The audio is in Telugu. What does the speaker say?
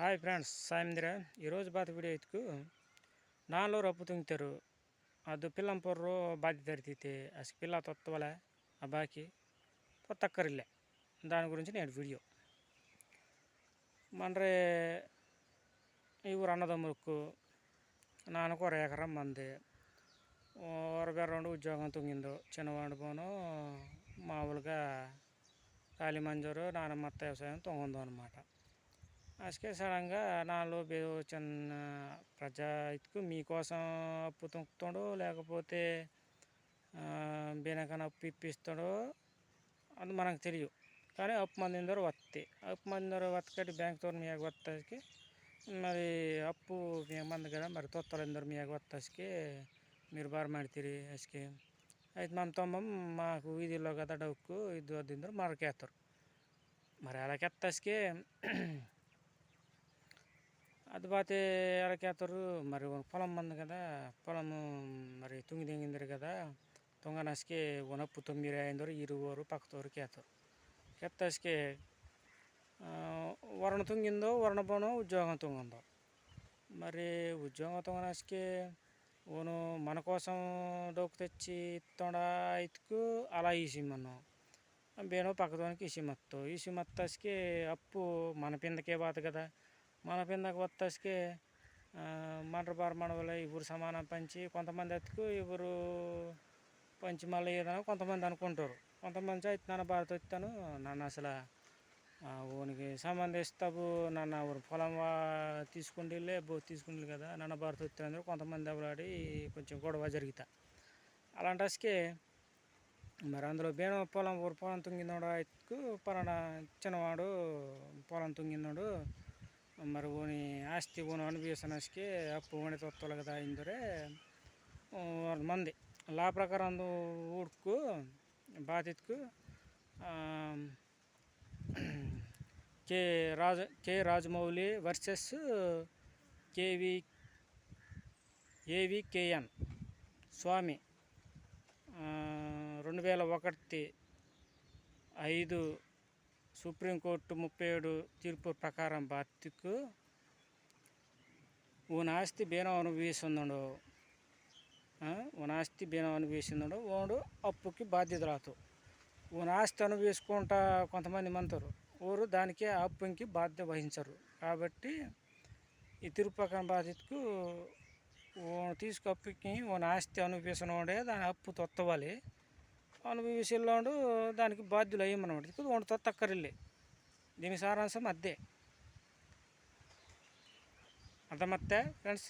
ಹಾಯ್ ಫ್ರೆಂಡ್ಸ್ ಸಾಯಂದಿರ ఈరోజు బాత వీడియೋ ಇದ್ಕು ನಾಲ್ವರು ಅಪ್ಪು ತುಂಗ್ತಾರು ಅದು ಪಿಲ್ಲಂ ಪೊರ್ರು బాధ్యత తరితీతే అసలు పిల్ల తొత్తవల ఆ బాకి తొత్తక్కరిల్లే దాని గురించి నేను వీడియో మనరే ఈ ఊరు అన్నదమ్ములకు నాన్నకు ఒక ఎకరం మంది రెండు ఉద్యోగం తుంగిందో చిన్నవాడు పోను మామూలుగా ఖాళీ మంజూరు నాన్నమ్మ అత్త వ్యవసాయం తొంగిందో అనమాట అసకే సడన్గా నాలో చిన్న ప్రజాకు మీకోసం అప్పు తొంగుతాడో లేకపోతే వెనకన అప్పు ఇప్పిస్తాడో అది మనకు తెలియదు కానీ అప్పు మంది ఇందరు వస్తే అప్పు మంది ఇందరు వస్తే బ్యాంక్ తోట మీకు వస్తాకి మరి అప్పు మీ మంది కదా మరి తొత్తలు ఇందరు మీకు వస్తాకి మీరు బారమాడితే అసకి అయితే మన తొమ్మం మాకు వీధిలో కదా డౌక్కు ఇది వద్దరు మరకేస్తారు మరి అలాగే కెత్తాసుకే అది పోతే ಹೇಳಕ್ಕೆ మరి పొలం ఉంది కదా పొలము మరి తుంగి దింగిందరు కదా తొంగనసికి ఉనప్పు తొమ్మిది అయిందరు ఇరువురు పక్కతోరు కేతారు. కెత్తసికి వరణ తుంగిందో వరణ పోను ఉద్యోగం తుంగిందో. మరి ఉద్యోగం తొంగనసికి ఓను మన కోసం డోకు తెచ్చి తొండ ఇతుకు అలా ఈసిమ్మన్నాం. ಬೇನೋ పక్కతోనికి ಇಸಿ ಮತ್ತು ಇಸಿ అప్పు మన పిందకే ಬಾತು కదా మన పిందకు వత్తస్కి మంటర్ బార మనవల ఇవ్వరు సమానం పంచి కొంతమంది ఎత్తుకు ఇవ్వరు పంచి మళ్ళీ ఏదైనా కొంతమంది అనుకుంటారు. కొంతమంది అయితే నన్ను భారత వచ్చాను నన్ను అసలు ఓనికి సంబంధిస్తాబు నన్ను పొలం తీసుకుంటే బో తీసుకుంటే కదా నన్న భారత వచ్చాను కొంతమంది ఎవరాడి కొంచెం గొడవ జరుగుతా. అలాంటి అసకే మరి అందులో బేణ పొలం ఊరు పొలం తుంగినోడు అయితే పలానా చిన్నవాడు పొలం తుంగినోడు మరి ఓని ఆస్తి ఓను ಅನುಭವಿಸನಸ್ಗೆ ಅಪ್ಪು ಓಣಿ ತೊತ್ತೊಳಗದ ಇಂದರೆ ಮಂದಿ ಲಾ ಪ್ರಕಾರ ಒಂದು ಹುಡ್ಕು బాధితుకు కే రాజ కే రాజమౌళి వర్సెస్ కేవి ఏవికేఎన్ స్వామి రెండు వేల ఒకటి ఐదు సుప్రీంకోర్టు ముప్పై ఏడు తీర్పు ప్రకారం బాధితుకు ఊన ఆస్తి బీనం అనుభవిస్తుండడు. ఊన ఆస్తి బీనం అనుభవిస్తుండడు. ఓడు అప్పుకి బాధ్యతరాతు ఊన ఆస్తి అనుభవించుకుంటా కొంతమంది మంతారు ఊరు దానికే అప్పుకి బాధ్యత వహించరు. కాబట్టి ఈ తీర్పు ప్రకారం బాధ్యతకు తీసుకు అప్పుకి ఓన ఆస్తి అనుభవిస్తున్నవాడే దాని అప్పు తొత్తవాలి. అనుభవించేవాడు దానికి బాధ్యులు అయ్యమన్నమాట ఇది వంట తొత్తక్కరిల్లే దీని సారాంశం అద్దే. అర్థమత్తే ఫ్రెండ్స్